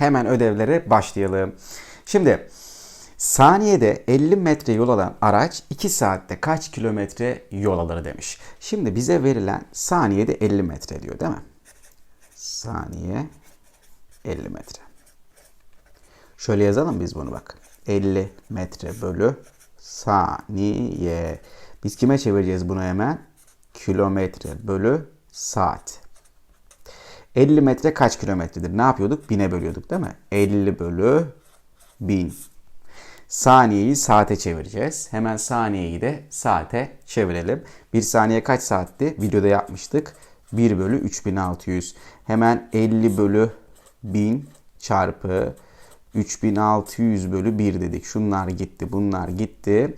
Hemen ödevlere başlayalım. Şimdi saniyede 50 metre yol alan araç 2 saatte kaç kilometre yol alır demiş. Şimdi bize verilen saniyede 50 metre diyor değil mi? Saniye 50 metre. Şöyle yazalım biz bunu bak. 50 metre bölü saniye. Biz kime çevireceğiz bunu hemen? Kilometre bölü saat. 50 metre kaç kilometredir? Ne yapıyorduk? Bine bölüyorduk değil mi? 50 bölü 1000. Saniyeyi saate çevireceğiz. Hemen saniyeyi de saate çevirelim. Bir saniye kaç saatti? Videoda yapmıştık. 1 bölü 3600. Hemen 50 bölü 1000 çarpı 3600 bölü 1 dedik. Şunlar gitti, bunlar gitti.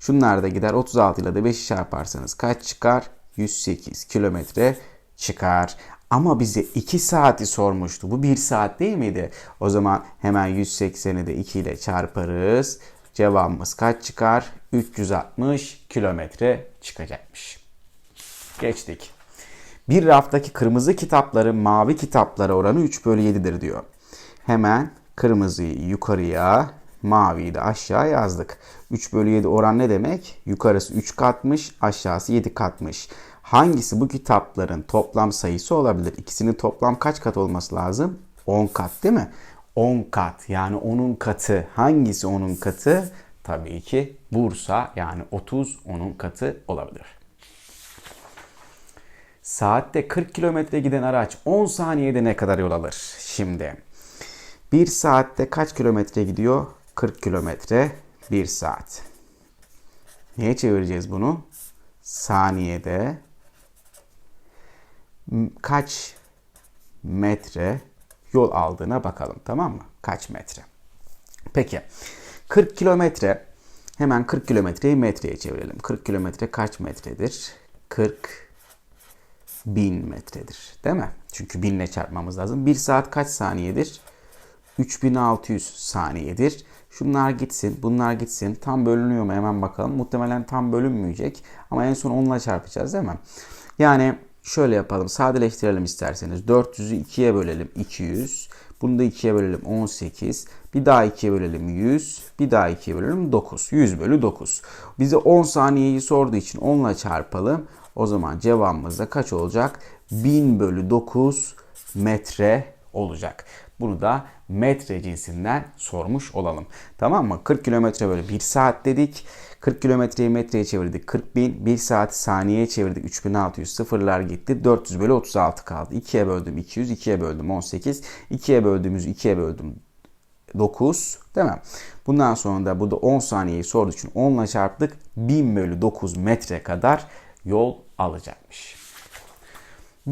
Şunlar da gider. 36 ile de 5'i çarparsanız kaç çıkar? 108 kilometre çıkar. Ama bize 2 saati sormuştu. Bu 1 saat değil miydi? O zaman hemen 180'i de 2 ile çarparız. Cevabımız kaç çıkar? 360 kilometre çıkacakmış. Geçtik. Bir raftaki kırmızı kitapların mavi kitaplara oranı 3 bölü 7'dir diyor. Hemen kırmızıyı yukarıya, maviyi de aşağı yazdık. 3 bölü 7 oran ne demek? Yukarısı 3 katmış, aşağısı 7 katmış. Hangisi bu kitapların toplam sayısı olabilir? İkisinin toplam kaç kat olması lazım? 10 kat değil mi? 10 kat yani onun katı. Hangisi onun katı? Tabii ki Bursa yani 30 onun katı olabilir. Saatte 40 kilometre giden araç 10 saniyede ne kadar yol alır? Şimdi 1 saatte kaç kilometre gidiyor? 40 kilometre 1 saat. Neye çevireceğiz bunu? Saniyede kaç metre yol aldığına bakalım tamam mı? Kaç metre? Peki 40 kilometre hemen 40 kilometreyi metreye çevirelim. 40 kilometre kaç metredir? 40 bin metredir değil mi? Çünkü binle çarpmamız lazım. 1 saat kaç saniyedir? 3600 saniyedir. Şunlar gitsin, bunlar gitsin. Tam bölünüyor mu hemen bakalım. Muhtemelen tam bölünmeyecek. Ama en son onunla çarpacağız değil mi? Yani şöyle yapalım. Sadeleştirelim isterseniz. 400'ü 2'ye bölelim 200. Bunu da 2'ye bölelim 18. Bir daha 2'ye bölelim 100. Bir daha 2'ye bölelim 9. 100 bölü 9. Bize 10 saniyeyi sorduğu için 10 ile çarpalım. O zaman cevabımız da kaç olacak? 1000 bölü 9 metre olacak. Bunu da metre cinsinden sormuş olalım. Tamam mı? 40 kilometre böyle 1 saat dedik. 40 kilometreyi metreye çevirdik 40 bin. 1 saat saniyeye çevirdik 3600 sıfırlar gitti. 400 bölü 36 kaldı. 2'ye böldüm 200, 2'ye böldüm 18. 2'ye böldüğümüz 2'ye böldüm 9 değil mi? Bundan sonra da burada 10 saniyeyi sorduğu için 10 ile çarptık. 1000 bölü 9 metre kadar yol alacakmış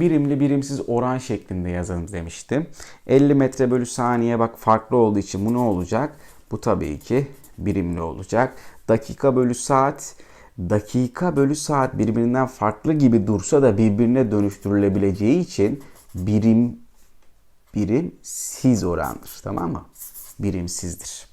birimli birimsiz oran şeklinde yazalım demiştim. 50 metre bölü saniye bak farklı olduğu için bu ne olacak? Bu tabii ki birimli olacak. Dakika bölü saat dakika bölü saat birbirinden farklı gibi dursa da birbirine dönüştürülebileceği için birim birimsiz orandır. Tamam mı? Birimsizdir.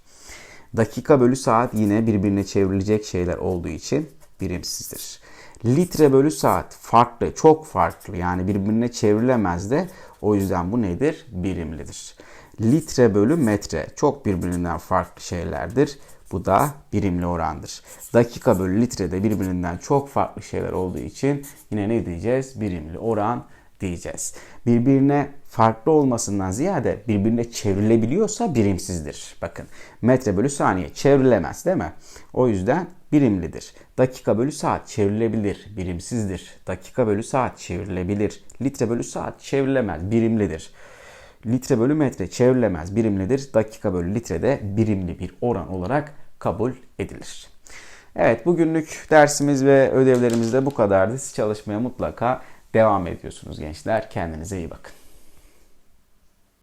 Dakika bölü saat yine birbirine çevrilecek şeyler olduğu için birimsizdir. Litre bölü saat farklı, çok farklı. Yani birbirine çevrilemez de o yüzden bu nedir? Birimlidir. Litre bölü metre çok birbirinden farklı şeylerdir. Bu da birimli orandır. Dakika bölü litre de birbirinden çok farklı şeyler olduğu için yine ne diyeceğiz? Birimli oran diyeceğiz. Birbirine farklı olmasından ziyade birbirine çevrilebiliyorsa birimsizdir. Bakın metre bölü saniye çevrilemez değil mi? O yüzden birimlidir. Dakika bölü saat çevrilebilir, birimsizdir. Dakika bölü saat çevrilebilir. Litre bölü saat çevrilemez, birimlidir. Litre bölü metre çevrilemez, birimlidir. Dakika bölü litre de birimli bir oran olarak kabul edilir. Evet bugünlük dersimiz ve ödevlerimiz de bu kadardı. Siz çalışmaya mutlaka devam ediyorsunuz gençler. Kendinize iyi bakın.